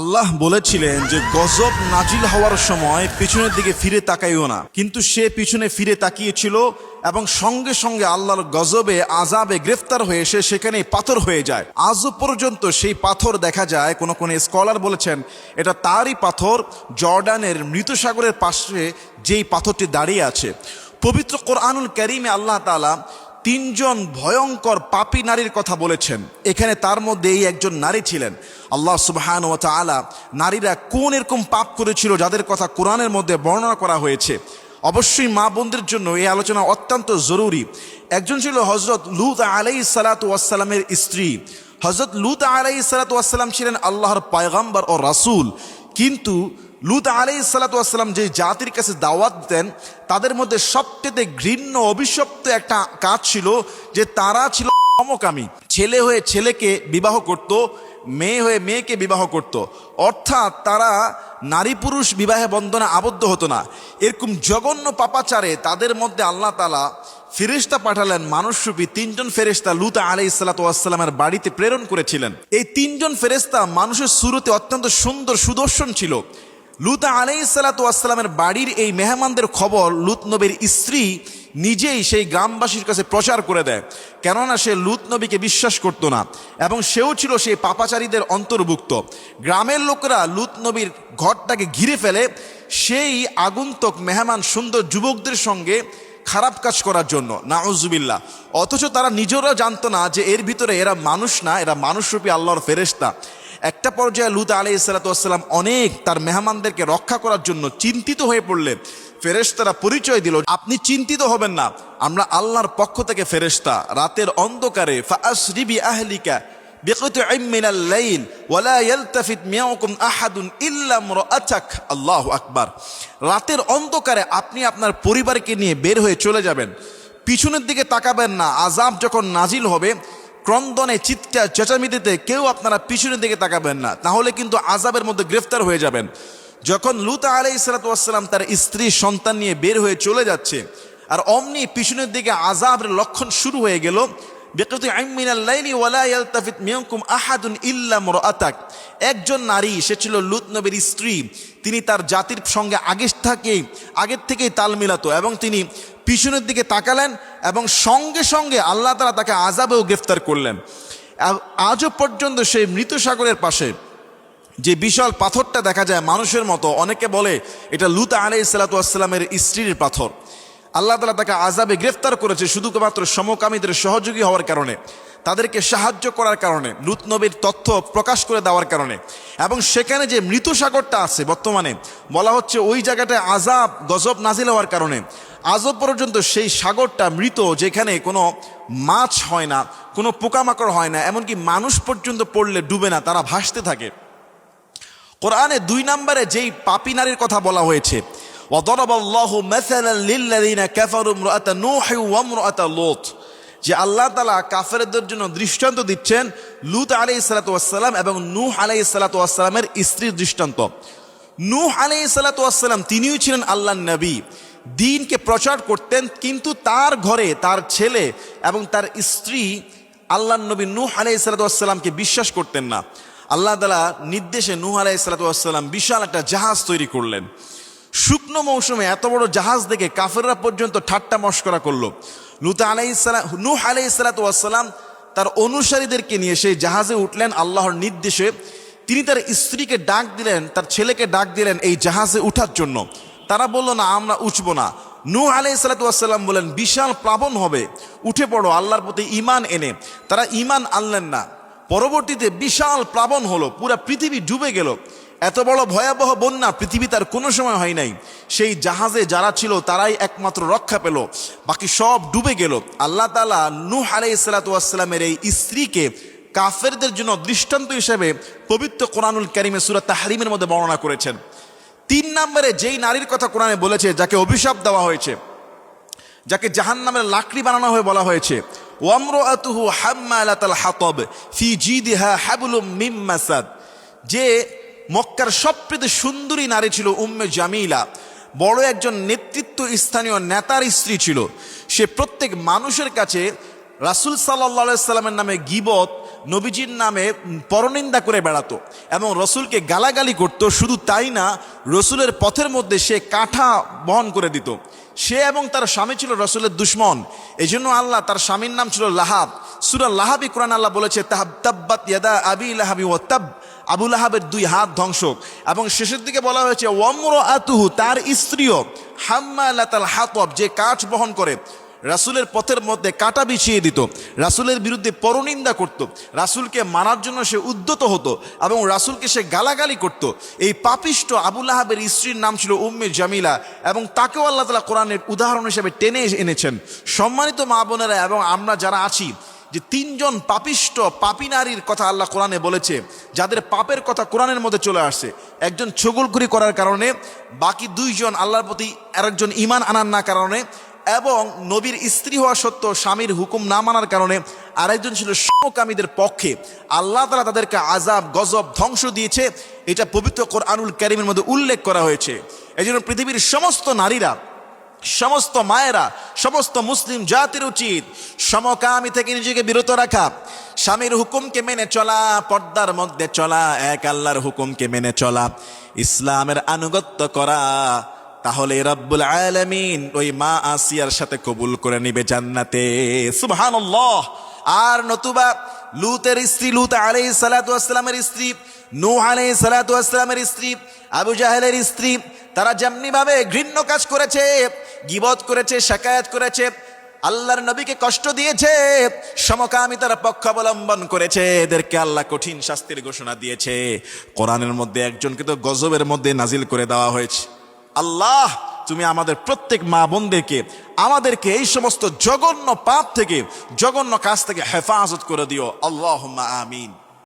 আল্লাহ বলেছিলেন যে গজব নাজিল হওয়ার সময় পিছনের দিকে ফিরে তাকাইও না। কিন্তু সে পিছনে ফিরে তাকিয়েছিল এবং সঙ্গে সঙ্গে আল্লাহর গজবে আজাবে গ্রেফতার হয়ে সে সেখানে পাথর হয়ে যায়। আজও পর্যন্ত সেই পাথর দেখা যায়, কোন কোন স্কলার বলেছেন, এটা তারই পাথর জর্ডানের মৃত সাগরের পাশে যেই পাথরটি দাঁড়িয়ে আছে। পবিত্র কোরআনুল করিমে আল্লাহ তালা তিনজন ভয়ঙ্কর পাপী নারীর কথা বলেছেন। এখানে তার মধ্যে এই একজন নারী ছিলেন। আল্লাহ সুবহান ও তালা নারীরা কোন এরকম পাপ করেছিল যাদের কথা কোরআনের মধ্যে বর্ণনা করা হয়েছে? অবশ্যই মা বোনদের জন্য এই আলোচনা অত্যন্ত জরুরি। একজন ছিল হজরত লুত আলাই সালাতু ওয়াসালামের স্ত্রী। হজরত লুত আলাই সালাতু ওয়াসালাম ছিলেন আল্লাহর পায়গাম্বার ও রাসূল। কিন্তু লুত আলাই সালাতাম যে জাতির কাছে দাওয়াত দেন, তাদের মধ্যে সবচেয়ে ঘৃণ্য অভিশপ্ত একটা কাজ ছিল যে তারা ছিল সমকামী। ছেলে হয়ে ছেলেকে বিবাহ করত, মেয়ে হয়ে মেয়েকে বিবাহ করত। অর্থাৎ তারা নারী পুরুষ বিবাহে বন্ধনে আবদ্ধ হতো না। এরকম জঘন্য পাপাচারে তাদের মধ্যে আল্লাহ তালা ফেরেস্তা পাঠালেন, মানুষরূপী তিনজন ফেরেস্তা লুতা আলাই সালাতামের বাড়িতে প্রেরণ করেছিলেন। এই তিনজন ফেরেস্তা মানুষের শুরুতে অত্যন্ত সুন্দর সুদর্শন ছিল। লুতা আলাই সালাতামের বাড়ির এই মেহমানদের খবর লুত নবীর স্ত্রী নিজেই সেই গ্রামবাসীর কাছে প্রচার করে দেয়। কেননা সে লুত নবীকে বিশ্বাস করতো না এবং সেও ছিল সেই পাপাচারীদের অন্তর্ভুক্ত। গ্রামের লোকরা লুত নবীর ঘরটাকে ঘিরে ফেলে সেই আগন্তুক মেহমান সুন্দর যুবকদের সঙ্গে খারাপ কাজ করার জন্য। নাউজুবিল্লাহ। অথচ তারা নিজেরা জানতো না যে এর ভিতরে এরা মানুষ না, এরা মানুষরূপী আল্লাহর ফেরেস্তা একটা পর্যায়ে লুত আলি সালাতাম অনেক তার মেহমানদেরকে রক্ষা করার জন্য চিন্তিত হয়ে পড়লে ফেরেস্তারা পরিচয় দিল আপনি চিন্তিত হবেন না আমরা আল্লাহর পক্ষ থেকে ফেরেস্তা রাতের অন্ধকারে ফাসরিবি আহলিকা بقطع من الليل ولا يلتفت منكم احد الا امراتك الله আকবার রাতের অন্ধকারে আপনি আপনার পরিবারকে নিয়ে বের হয়ে চলে যাবেন পিছনের দিকে তাকাবেন না আজাব যখন নাজিল হবে ক্রন্দনে, চিৎকার চেঁচামিতিতে কেউ আপনারা পিছনের দিকে তাকাবেন না। তাহলে কিন্তু আজাবের মধ্যে গ্রেফতার হয়ে যাবেন। যখন লুতা আলাই সালাতাম তার স্ত্রী, সন্তান নিয়ে বের হয়ে চলে যাচ্ছে, আর অমনি পিছনের দিকে আজাবের লক্ষণ শুরু হয়ে গেল একজন নারী, সে ছিল লুত নবীর স্ত্রী। তিনি তার জাতির সঙ্গে আগে থেকেই আগের থেকেই তাল মিলাতো এবং তিনি পিছনের দিকে তাকালেন এবং সঙ্গে সঙ্গে আল্লাহ তালা তাকে আজাবেও গ্রেফতার করলেন। আজও পর্যন্ত সেই মৃত সাগরের পাশে যে বিশাল পাথরটা দেখা যায় মানুষের মতো, অনেকে বলে এটা লুতা আলাই সালাতামের স্ত্রীর পাথর। আল্লাহ তালা তাকে আজাবে গ্রেফতার করেছে শুধুমাত্র সমকামীদের সহযোগী হওয়ার কারণে, তাদেরকে সাহায্য করার কারণে, লুত নবীর তথ্য প্রকাশ করে দেওয়ার কারণে এবং সেখানে যে মৃত সাগরটা আছে বর্তমানে বলা হচ্ছে ওই জায়গাটায় আজাব গজব নাজিল হওয়ার কারণে আজও পর্যন্ত সেই সাগরটা মৃত যেখানে কোনো মাছ হয় না, কোনো পোকামাকড় হয় না, এমনকি মানুষ পর্যন্ত পড়লে ডুবে না, তারা ভাসতে থাকে। কোরআনে দুই নম্বরে যেই পাপি নারীর কথা বলা হয়েছে وضرب الله مثلا للذين كفروا امرأة نوح وامرأة لوط যে আল্লাহ তালা কাফেরদের জন্য দৃষ্টান্ত দিচ্ছেন লুত আলাই সালাতাম এবং নূহ আলাই সালাতামের স্ত্রীর দৃষ্টান্ত নূহ আলাই সালাতাম তিনিও ছিলেন আল্লাহ নবী দিনকে প্রচার করতেন কিন্তু তার ঘরে তার ছেলে এবং তার স্ত্রী আল্লাহ নবী নূহ আলাই সালাতামকে বিশ্বাস করতেন না আল্লাহ তালা নির্দেশে নূহ আলাই সালাতাম বিশাল একটা জাহাজ তৈরি করলেন শুকনো মৌসুমে এত বড় জাহাজ দেখে কাফেররা পর্যন্ত ঠাট্টা মস্করা করল। লুতা আলাইসালাম নূহ আলাই সালাতাম তার অনুসারীদেরকে নিয়ে সেই জাহাজে উঠলেন আল্লাহর নির্দেশে। তিনি তার স্ত্রীকে ডাক দিলেন, তার ছেলেকে ডাক দিলেন এই জাহাজে উঠার জন্য। তারা বলল, না, আমরা উঠব না। নূহ আলাই সালাতাম বলেন, বিশাল প্লাবন হবে। উঠে পড়ো, আল্লাহর প্রতি ইমান এনে। তারা ইমান আনলেন না। পরবর্তীতে বিশাল প্লাবন হলো, পুরা পৃথিবী ডুবে গেল। এত বড় ভয়াবহ বন্যা পৃথিবী তার কোনো সময় হয় নাই। সেই জাহাজে যারা ছিল তারাই একমাত্র রক্ষা পেল। বাকি সব ডুবে গেল। আল্লাহ তালা নূহ আলাই সালাতামের এই স্ত্রীকে কাফেরদের জন্য দৃষ্টান্ত হিসেবে পবিত্র কোরআনুল করিমে সুরাত তাহারিমের মধ্যে বর্ণনা করেছেন। তিন নম্বরে যেই নারীর কথা কোরআনে বলেছে, যাকে অভিশাপ দেওয়া হয়েছে, যাকে জাহান নামের লাকড়ি বানানো হয়ে বলা হয়েছে হাতব মাসাদ। যে মক্কার সবচেয়ে সুন্দরী নারী ছিল উম্মে জামিলা। বড় একজন নেতৃত্ব স্থানীয় নেতার স্ত্রী ছিল। সে প্রত্যেক মানুষের কাছে রাসুল সাল্লা সাল্লামের নামে গিবত, নবীজির নামে পরনিন্দা করে বেড়াতো এবং রসুলকে গালাগালি করতো। শুধু তাই না, রসুলের পথের মধ্যে সে কাঠা বহন করে দিত। সে এবং তার স্বামী ছিল রসুলের দুশ্মন। এই জন্য আল্লাহ তার স্বামীর নাম ছিল লাহাব। সুরা লাহাবি কোরআন আল্লাহ বলেছে, তাহাব আবি লাহাবি ও তাব। আবু লাহাবের দুই হাত ধ্বংস এবং শেষের দিকে বলা হয়েছে ওমর আতুহু তার স্ত্রীও হাম্মালাতাল হাতব, যে কাঠ বহন করে। রাসুলের পথের মধ্যে কাটা বিছিয়ে দিত। রাসুলের বিরুদ্ধে পরনিন্দা করত। রাসুলকে মানার জন্য সে উদ্যত হতো এবং রাসুলকে সে গালাগালি করত। এই পাপিষ্ট আবুল আহাবের স্ত্রীর নাম ছিল উম্মে জামিলা এবং তাকেও আল্লাহ তালা কোরআনের উদাহরণ হিসেবে টেনে এনেছেন। সম্মানিত মা বোনেরা এবং আমরা যারা আছি, যে তিনজন পাপিষ্ট পাপি নারীর কথা আল্লাহ কোরআনে বলেছে, যাদের পাপের কথা কোরআনের মধ্যে চলে আসছে, একজন ছগলখুরি করার কারণে, বাকি দুইজন আল্লাহর প্রতি আরেকজন ইমান আনার না কারণে এবং নবীর স্ত্রী হওয়া সত্ত্বেও স্বামীর হুকুম না মানার কারণে আরেকজন ছিল সমকামীদের পক্ষে। আল্লাহ তালা তাদেরকে আজাব গজব, ধ্বংস দিয়েছে। এটা পবিত্র কোরআনুল ক্যারিমের মধ্যে উল্লেখ করা হয়েছে। এই জন্য পৃথিবীর সমস্ত নারীরা, সমস্ত মায়েরা, সমস্ত মুসলিম জাতির উচিত সমকামী থেকে নিজেকে বিরত রাখা। স্বামীর হুকুমকে মেনে চলা, পর্দার মধ্যে চলা, এক আল্লাহর হুকুমকে মেনে চলা, ইসলামের আনুগত্য করা তাহলে রব্বুল আলামিন ওই মা আসিয়ার সাথে কবুল করে নিবে জান্নাতে। সুবহানাল্লাহ। আর নতুবা লুতের স্ত্রী, লুত আলাই সালাতামের স্ত্রী, নূহ আলাই সালাতামের স্ত্রী, আবু জাহেলের স্ত্রী, তারা যেমনি ভাবে ঘৃণ্য কাজ করেছে, গিবত করেছে, শাকায়াত করেছে, আল্লাহর নবীকে কষ্ট দিয়েছে, সমকামী তারা পক্ষ অবলম্বন করেছে, এদেরকে আল্লাহ কঠিন শাস্তির ঘোষণা দিয়েছে। কোরআনের মধ্যে একজনকে তো গজবের মধ্যে নাজিল করে দেওয়া হয়েছে। আল্লাহ, তুমি আমাদের প্রত্যেক মা বোনদেরকে, আমাদেরকে এই সমস্ত জঘন্য পাপ থেকে, জঘন্য কাজ থেকে হেফাজত করে দিও। আল্লাহ আমিন।